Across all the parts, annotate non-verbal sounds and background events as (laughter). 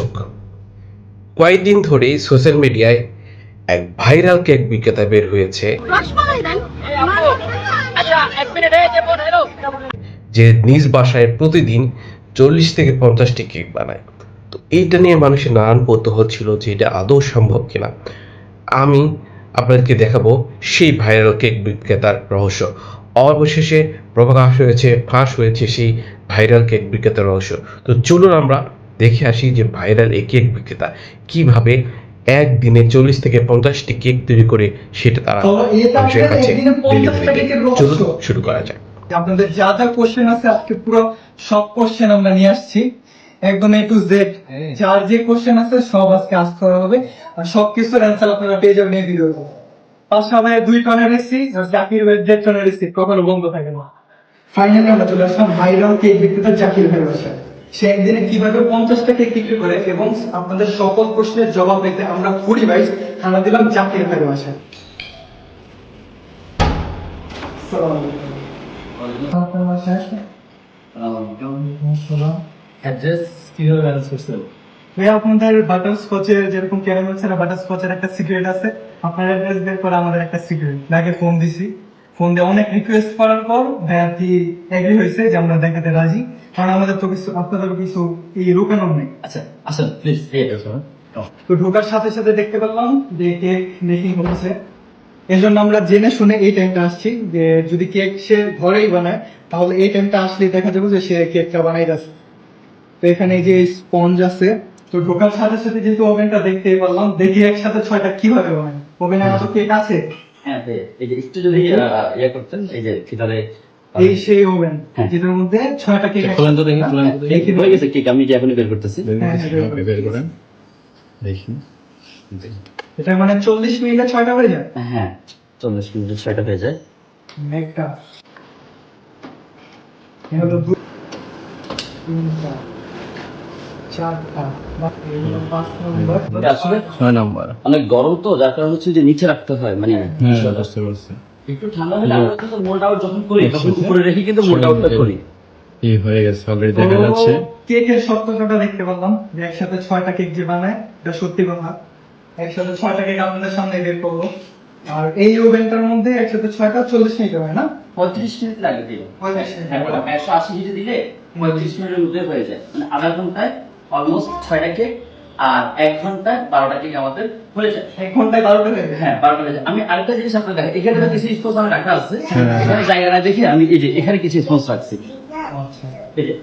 দর্শক কয়েকদিন ধরেই সোশ্যাল মিডিয়ায় এক ভাইরাল কেক বিক্রেতা বের হয়েছে। আচ্ছা যে নিজ বাসায় প্রতিদিন চল্লিশ থেকে পঞ্চাশটি কেক বানায়। তো এইটা নিয়ে মানুষের নানান কৌতূহল ছিল যে এটা আদৌ সম্ভব কিনা। আমি আপনাদেরকে দেখাবো সেই ভাইরাল কেক বিক্রেতার রহস্য। অবশেষে প্রকাশ হয়েছে ফাঁস হয়েছে সেই ভাইরাল কেক বিক্রেতার রহস্য। তো চলুন আমরা দেখে আসি যে ভাইরাল এই কেক বিক্রেতা কীভাবে একদিনে চল্লিশ থেকে পঞ্চাশটি কেক তৈরি করে সেটা তারা মানুষের কাছে একদিনে 50 delivery দেয়। কেকের রহস্য। চলুন শুরু করা যাক। আপনাদের যা যা কোশ্চেন আছে আজকে পুরো সব কোশ্চেন আমরা নিয়ে আসছি। একদম এ টু জেড যার যে কোশ্চেন আছে সব আজকে আস করা হবে। আর সব কিছুর অ্যান্সার আপনারা পেয়ে যাবেন এই ভিডিওর আমাদের দুই টনের রেসি জাকির ভাই দেড় টনের রেসি কখনো বন্ধ থাকে না। ফাইনালি আমরা চলে আসলাম ভাইরাল কেক বিক্রেতা জাকির ভাই বাসায়। সে একদিনে কীভাবে পঞ্চাশটা কেক বিক্রি করে এবং আপনাদের সকল প্রশ্নের জবাব পেতে আমরা কুড়ি বাইশ খানা দিলাম জাকির ভাই বাসায়। আপনার আপনাদের যেরকম একটা সিক্রেট আছে। আপনার অ্যাড্রেস আমাদের একটা সিক্রেট আগে ফোন দিছি। ফোন দিয়ে অনেক রিকোয়েস্ট করার পর ভাই আর কি এগ্রি হয়েছে যে আমরা দেখাতে রাজি। কারণ আমাদের তো কিছু আপনাদের কিছু এই রুকানো নেই। আচ্ছা আসেন প্লিজ তো ঢোকার সাথে সাথে দেখতে পেলাম যে কেক মেকিং হচ্ছে। এর জন্য আমরা জেনে শুনে এই টাইমটা আসছি যে যদি কেক সে ঘরেই বানায় তাহলে এই টাইমটা আসলে দেখা যাবে যে সে কেকটা বানাই যাচ্ছে তো এখানে এই যে স্পঞ্জ আছে তো ঢোকার সাথে সাথে যেহেতু ওভেনটা দেখতেই পারলাম দেখি একসাথে ছয়টা কীভাবে বানায়। ওভেনে তো কেক আছে হ্যাঁ এই- এই যে একটু যদি ইয়ে করতেন এই যে ভিতরে এই সেই ওভেন হ্যাঁ। যেটার মধ্যে ছয়টা কেক খোলেন তো দেখি, খোলেন তো দেখি। দেখি হয়ে গেছে কেক আমি যে এখনই বের করতেছি। বের বের করেন। দেখি। এটা মানে চল্লিশ মিনিটে ছয়টা হয়ে যায়? হ্যাঁ চল্লিশ মিনিট ছয়টা হয়ে যায়। হলো অনেক গরম তো যার কারণে হচ্ছে যে নিচে রাখতে হয় মানে হ্যাঁ বুঝতে পারছি। একটু ঠান্ডা হলে আমরা কিন্তু মোল্ড আউট যখন করি তখন উপরে রেখে কিন্তু মোল্ড আউটটা করি। এই হয়ে গেছে অলরেডি দেখা যাচ্ছে। কেকের সত্যতাটা দেখতে পারলাম যে একসাথে ছয়টা কেক যে বানায় এটা সত্যি কথা। একসাথে ছয়টা কেক আপনাদের সামনে বের করব। আর এই ওভেনটার মধ্যে একসাথে ছয়টা চল্লিশ মিনিট হয় না? পঁয়ত্রিশ মিনিট লাগে পঁয়ত্রিশ হ্যাঁ একশো আশি হিটে দিলে পঁয়ত্রিশ মিনিটের মধ্যে হয়ে যায়। মানে আধা ঘন্টায় অলমোস্ট ছয়টা কেক আর এক ঘন্টায় বারোটা কেক আমাদের হয়ে যায় এক ঘন্টায় বারোটা হয়ে হ্যাঁ বারোটা হয়ে যায় আমি আরেকটা জিনিস আপনার দেখাই। এখানে তো কিছু স্পোর্টস আমার রাখা আছে। হ্যাঁ। এখানে জায়গা না দেখে আমি এই যে এখানে কিছু স্পোর্টস রাখছি। আচ্ছা। এই যে।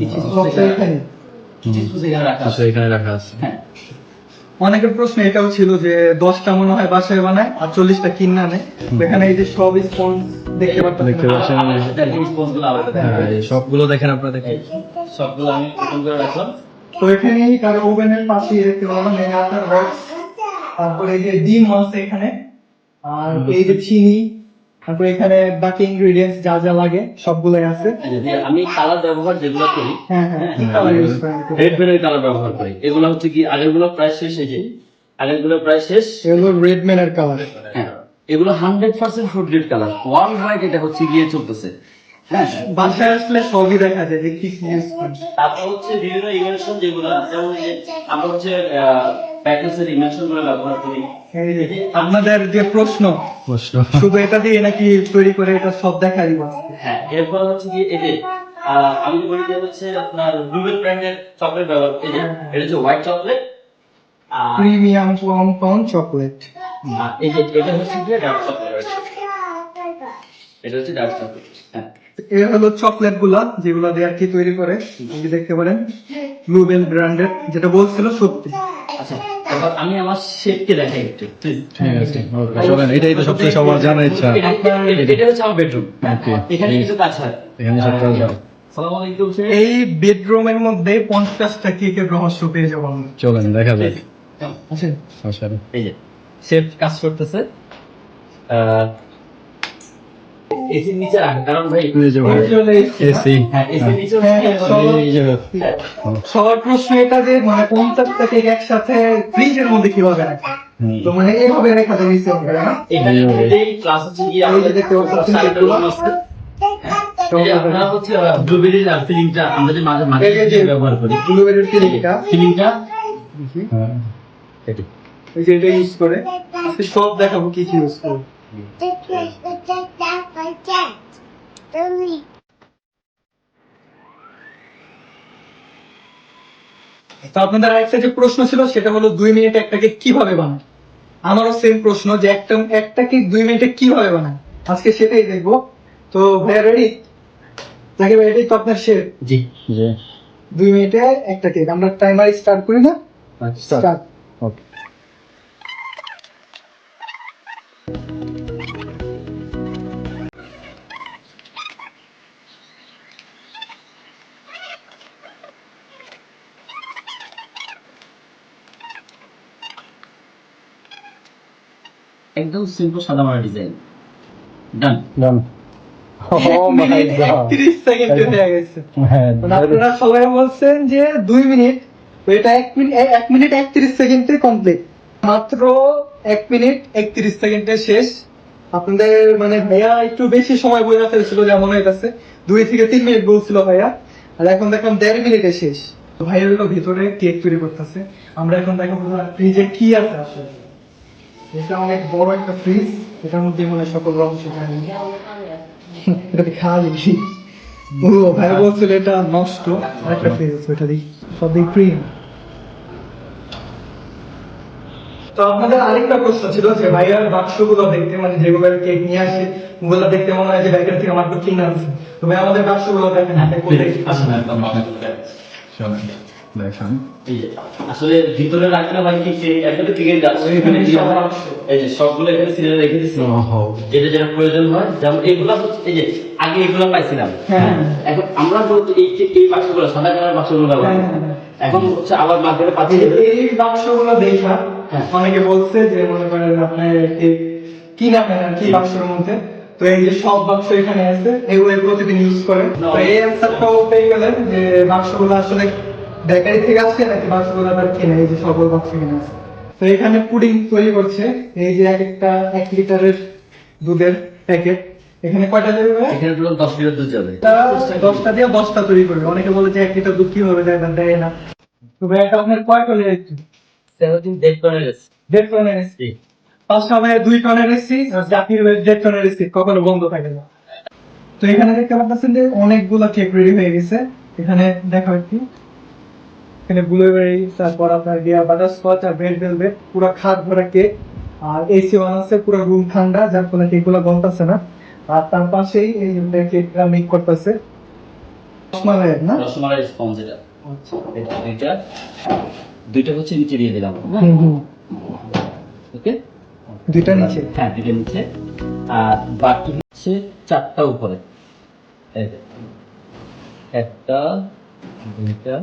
কিছু আচ্ছা আছে। এখানে রাখা আছে। হ্যাঁ। অনেকের প্রশ্ন এটাও ছিল যে দশটা মনে হয় বাসায় বানায় আর চল্লিশটা কিনা নেয়। তো এখানে এই যে সব স্পঞ্জ দেখতে পাচ্ছেন। দেখতে পাচ্ছেন। আলাদা হ্যাঁ এই সবগুলো দেখেন আপনারা দেখেন। সবগুলো আমি করে রাখলাম। তো এখানে কারও ওভেনের পাশে দেখতে পাবেন এই আটার বক্স তারপরে এই যে ডিম আছে এখানে আর এই যে চিনি তারপরে এখানে বাকি ইনগ্রেডিয়েন্টস যা যা লাগে সবগুলোই আছে। আমি কালার ব্যবহার যেগুলো করি হ্যাঁ হ্যাঁ। রেড বেলের কালার ব্যবহার করি। এগুলো হচ্ছে কি আগেরগুলো প্রায় শেষ হয়েছে আগেরগুলো প্রায় শেষ। এগুলো রেড মেনের কালার হ্যাঁ এগুলো hundred percent food grade colour world wide এটা হচ্ছে গিয়ে চলতেছে। বাসায় আসলে সবই দেখা যায় যে কি তারপর হচ্ছে বিভিন্ন ইমেনশন যেগুলো যেমন যে আমরা হচ্ছে প্যাকেজের ইমেনশনগুলো ব্যবহার করি। এই আপনাদের যে প্রশ্ন প্রশ্ন। শুধু এটা দিয়ে নাকি তৈরি করে এটা সব দেখা দিব? হ্যাঁ এরপর হচ্ছে কি এই যে আহ, আমি বলি যে হচ্ছে আপনার রুবেল ব্র্যান্ডের চকলেট ব্যবহার এই যে এটা হচ্ছে হোয়াইট চকলেট আর প্রিমিয়াম কম্পাউন্ড চকলেট এই যে এটা হচ্ছে ডার্ক চকলেট এটা হচ্ছে ডার্ক চকলেট হ্যাঁ। এ হলো চকলেটগুলা যেগুলা দিয়ে আর কি তৈরি করে। এই দেখতে পারেন ব্লুবেল ব্র্যান্ডের যেটা বলছিল সত্যি। আচ্ছা আমি আমার শেফকে দেখাই একটু প্লিজ ঠিক আছে চলেন এটাই তো সবচেয়ে সবার জানার ইচ্ছা। এটা হচ্ছে আমার বেডরুম Okay. এখানে কিছু কাজ হয়। এখানে সবটা যাও সালাম এই বেডরুমের মধ্যে পঞ্চাশটা কেকের রহস্য পেয়ে যাব চলেন দেখা যাক। আচ্ছা এই যে শেফ কাজ করতেছে। আহ, এসির নিচে কারণ ভাই। এসি হ্যাঁ হ্যাঁ, হ্যাঁ, সব- সবার প্রশ্ন এটা যে মানে পঞ্চাশটা কেক একসাথে ফ্রিজের মধ্যে কীভাবে রাখে তো মানে এইভাবে রেখা যায় নিচে না এই যে ভাই। এই ক্লাস হচ্ছে গিয়ে এই দেখতে পাচ্ছেন সাড়ে এগুলো। আছে এই যে আপনারা হচ্ছে ব্লুবেরির আর ফিলিংটা আমরা যে মাঝে মাঝে এই যে- যে- ব্যবহার করি। ব্লুবেরির ফিলিংটা ফিলিংটা হ্যাঁ। যে এটা ইউজ করে। সব দেখাবো কি কি ইউজ করব তো আপনাদের আরেকটা যে প্রশ্ন ছিল সেটা হলো দুই মিনিটে একটা কেক কীভাবে বানায়? আমারও সেম প্রশ্ন যে একটা একটা কেক দুই মিনিটে কীভাবে বানায়? আজকে সেটাই দেখব। তো ভাইয়া রেডি নাকি ভাই এটাই তো আপনার শেপ জি। যে দুই মিনিটে একটা কেক আমরা টাইমার স্টার্ট করি না? স্টার্ট ওকে একদম সিম্পল সাদা মারা ডিজাইন ডান ডান ও মাই গড একত্রিশ সেকেন্ডে হয়ে গেছে। হ্যাঁ মানে আপনারা সবাই বলছেন যে দুই মিনিট। তো এটা এক মিনিট এক মিনিট একত্রিশ সেকেন্ডে কমপ্লিট মাত্র এক মিনিট একত্রিশ সেকেন্ডে শেষ। আপনাদের মানে ভাইয়া একটু বেশি সময় বইয়া ফেলছিল যেমন হইতাছে। দুই থেকে তিন মিনিট বলছিল ভাইয়া। আর এখন দেখলাম দেড় মিনিটে শেষ। তো ভাইয়া হলো ভিতরে কেক তৈরি করতেছে। আমরা এখন দেখাবো ফ্রিজে কি আছে আসলে? এটা অনেক বড় একটা ফ্রিজ এটার মধ্যে মনে সকল রং সেখানে (laughs) এটা দিয়ে খাওয়া দেখি ও ভাই বলছিল এটা নষ্ট। আরেকটা ফ্রিজ আছে ওটা দিই সব দিই ক্রিম তো আপনাদের আরেকটা প্রশ্ন ছিল যে ভাইয়ার বাক্সগুলো দেখতে মানে যেগুলো কেক নিয়ে আসে ওগুলো দেখতে মনে হয় যে ব্যাগের থেকে আমার তো কিনে আনছে। তো ভাই আমাদের বাক্সগুলো দেখেন হাতে কোথায়? কি আছে। আসুন। দেখেন। এই যে, আসলে ভিতরে রাখলে ভাই কি একটা তো টিকে যাচ্ছে এখানে এই যে সবগুলো এখানে সিরিয়াল রেখে ওহো যেটা যেটা প্রয়োজন হয় যেমন এগুলা এই যে আগে এগুলো পাইছিলাম। হ্যাঁ। এখন আমরা মূলত এই যে এই বাক্সগুলো সাদা কালার বাক্সগুলো ব্যবহার। হ্যাঁ, হ্যাঁ, এখন হচ্ছে আবার মার্কেটে পাচ্ছি। এই- বাক্সগুলো দেখা হ্যাঁ। অনেকে বলছে যে মনে করেন আপনার কি নামেন আর কি বাক্সের মধ্যে? তো এই যে সব বাক্স এখানে আছে এগুলো প্রতিদিন ইউজ করে তো এই অ্যান্সারটাও পেয়ে গেলেন যে বাক্সগুলো আসলে বেকারি থেকে আসছে নাকি বাক্সগুলো আবার কিনে? এই যে সকল বাক্স কিনে আছে। তো এখানে পুডিং তৈরি করছে। এই যে এক একটা এক লিটারের দুধের প্যাকেট এখানে কয়টা দেবে এখানে টোটাল দশ লিটার দুধ যাবে। দশটা দিয়ে দশটা তৈরি করবে। অনেকে বলে যে এক লিটার দুধ কীভাবে দেয় না? দেয় না। তো এটা আপনার কয় দেড় টনের এসি পাঁচটা ভাই দুই টনের এসি আর জাতির ভাই দেড় টনের কখনো বন্ধ থাকে না। তো এখানে দেখতে পাচ্ছেন যে অনেকগুলো কেক রেডি হয়ে গেছে। এখানে দেখো একটু। এখানে ব্লুবেরি তারপর আপনার গিয়া বাটারস্কচ আর রেড ভেলভেট পুরো খাট ভরা কেক আর এসি ওয়ান আছে পুরো রুম ঠান্ডা যার ফলে কেকগুলো গলতেছে না। আর তার পাশেই এই কেকটা মেক করতেছে রসমালাই না? রসমালাই স্পঞ্জ এটা। এটা দুইটা হচ্ছে নিচে দিয়ে দিলাম। ওকে দুইটা নিচে। হ্যাঁ দুইটা নিচে। আর বাকি হচ্ছে চারটা উপরে। একটা দুইটা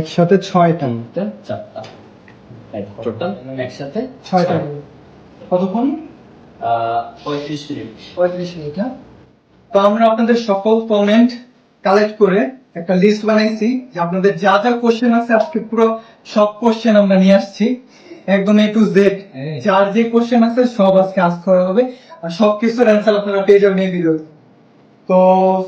একসাথে ছয়টা। তিনটা চারটা। টোটাল একসাথে ছয়টা। কতক্ষণ? পঁয়ত্রিশ মিনিট। পঁয়ত্রিশ মিনিট না তো আমরা আপনাদের সকল কমেন্ট কালেক্ট করে একটা লিস্ট বানাইছি যে আপনাদের যা যা কোশ্চেন আছে আজকে পুরো সব কোশ্চেন আমরা নিয়ে আসছি। একদম এ টু জেড যার যে কোশ্চেন আছে সব আজকে আস করা হবে। আর সব কিছুর অ্যান্সার আপনারা পেয়ে যাবেন এই ভিডিও তো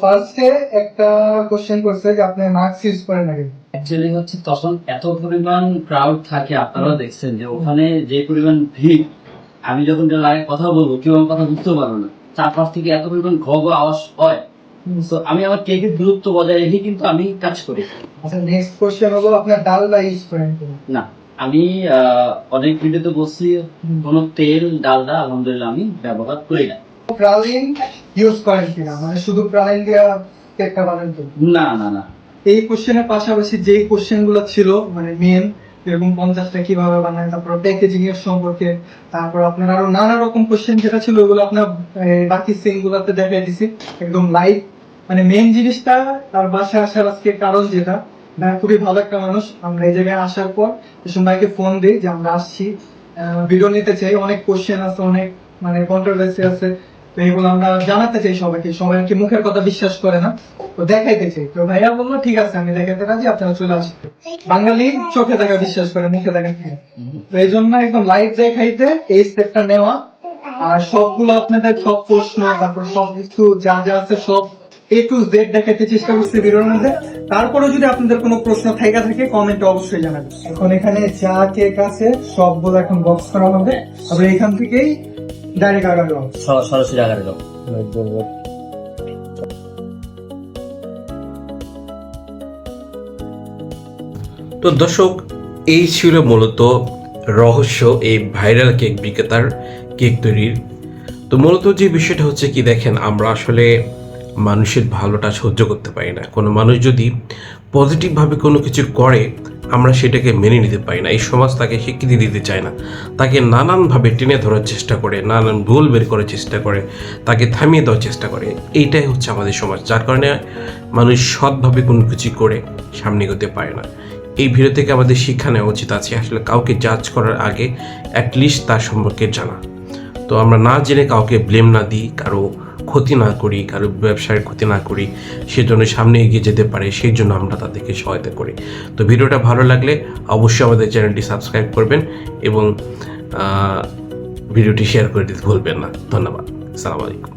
ফার্স্টে একটা কোশ্চেন করছে যে আপনি মাস্ক ইউজ করেন নাকি? অ্যাকচুয়ালি হচ্ছে তখন এত পরিমাণ ক্রাউড থাকে আপনারা দেখছেন যে ওখানে যে পরিমাণ ভিড় আমি যখন লাইভ কথা বলব কেউ আমার কথা বুঝতেও পারবে না। চারপাশ থেকে এত পরিমাণ ঘ আওয়াজ হয়। তো আমি আমার কেকের দূরত্ব বজায় রেখে কিন্তু আমি কাজ করি। আচ্ছা নেক্সট কোশ্চেন হলো আপনার ডালডা ইউজ করেন না আমি অনেক ভিডিওতে বলছি কোনো তেল ডালডা আলহামদুলিল্লাহ আমি ব্যবহার করি না। ইউজ করেন কিনা? মানে শুধু প্রালিন দিয়ে কেকটা বানান তো না না না। এই কোশ্চেনের পাশাপাশি যে কোশ্চেনগুলো ছিল মানে মেন এরকম পঞ্চাশটা কীভাবে বানায় তারপর প্যাকেজিং এর সম্পর্কে তারপর আপনার আরও নানা রকম কোশ্চেন যেটা ছিল ওগুলো আপনার বাকি সিন গুলাতে দেখাই দিছি। একদম লাইভ মানে মেন জিনিসটা তার বাসায় আসার আজকে কারণ যেটা খুবই ভালো একটা মানুষ। আমরা এই জায়গায় আসার পর এসব ভাইকে ফোন দিই যে আমরা আসছি। ভিডিও নিতে চাই অনেক কোশ্চেন আছে অনেক মানে কন্ট্রোভার্সি আছে। আমরা জানাতে চাই সবাইকে। সবাই কি মুখের কথা বিশ্বাস করে না। তো দেখাইতে চাই। তো ভাইয়া বলল, ঠিক আছে, আমি রাজি, আপনারা চলে বাঙালি চোখে দেখা বিশ্বাস করে, মুখে দেখা তো এই জন্য একদম লাইভ দেখাইতে এই স্টেপটা নেওয়া। আর সবগুলো আপনাদের সব প্রশ্ন, তারপর সব কিছু যা যা আছে, সব এ টু জেড চেষ্টা করছি ভিডিওর মধ্যে। তারপরে যদি আপনাদের কোনো প্রশ্ন থেকে থাকে কমেন্টে অবশ্যই জানাবেন। এখন এখানে যা কেক আছে, সবগুলো এখন বক্স করা হবে। আবার এখান থেকেই ডাইরেক্ট আগানো সরাসরি আকারে তো দর্শক এই ছিল মূলত রহস্য এই ভাইরাল কেক বিক্রেতার কেক তৈরির। তো মূলত যে বিষয়টা হচ্ছে কি দেখেন আমরা আসলে মানুষের ভালোটা সহ্য করতে পারি না। কোনো মানুষ যদি পজিটিভভাবে কোনো কিছু করে আমরা সেটাকে মেনে নিতে পারি না। এই সমাজ তাকে স্বীকৃতি দিতে চায় না। তাকে নানানভাবে টেনে ধরার চেষ্টা করে, নানান ভুল বের করার চেষ্টা করে, তাকে থামিয়ে দেওয়ার চেষ্টা করে। এইটাই হচ্ছে আমাদের সমাজ, যার কারণে মানুষ সৎভাবে কোনো কিছু করে সামনে এগোতে পারে না। এই ভিডিও থেকে আমাদের শিক্ষা নেওয়া উচিত আছে, আসলে কাউকে জাজ করার আগে অ্যাটলিস্ট তার সম্পর্কে জানা। তো আমরা না জেনে কাউকে ব্লেম না দিই, কারও ক্ষতি না করি, কারও ব্যবসায়ের ক্ষতি না করি, সেজন্য সামনে এগিয়ে যেতে পারে, সেই জন্য আমরা তাদেরকে সহায়তা করি। তো ভিডিওটা ভালো লাগলে অবশ্যই আমাদের চ্যানেলটি সাবস্ক্রাইব করবেন এবং ভিডিওটি শেয়ার করে দিতে ভুলবেন না। ধন্যবাদ। সালাম আলাইকুম।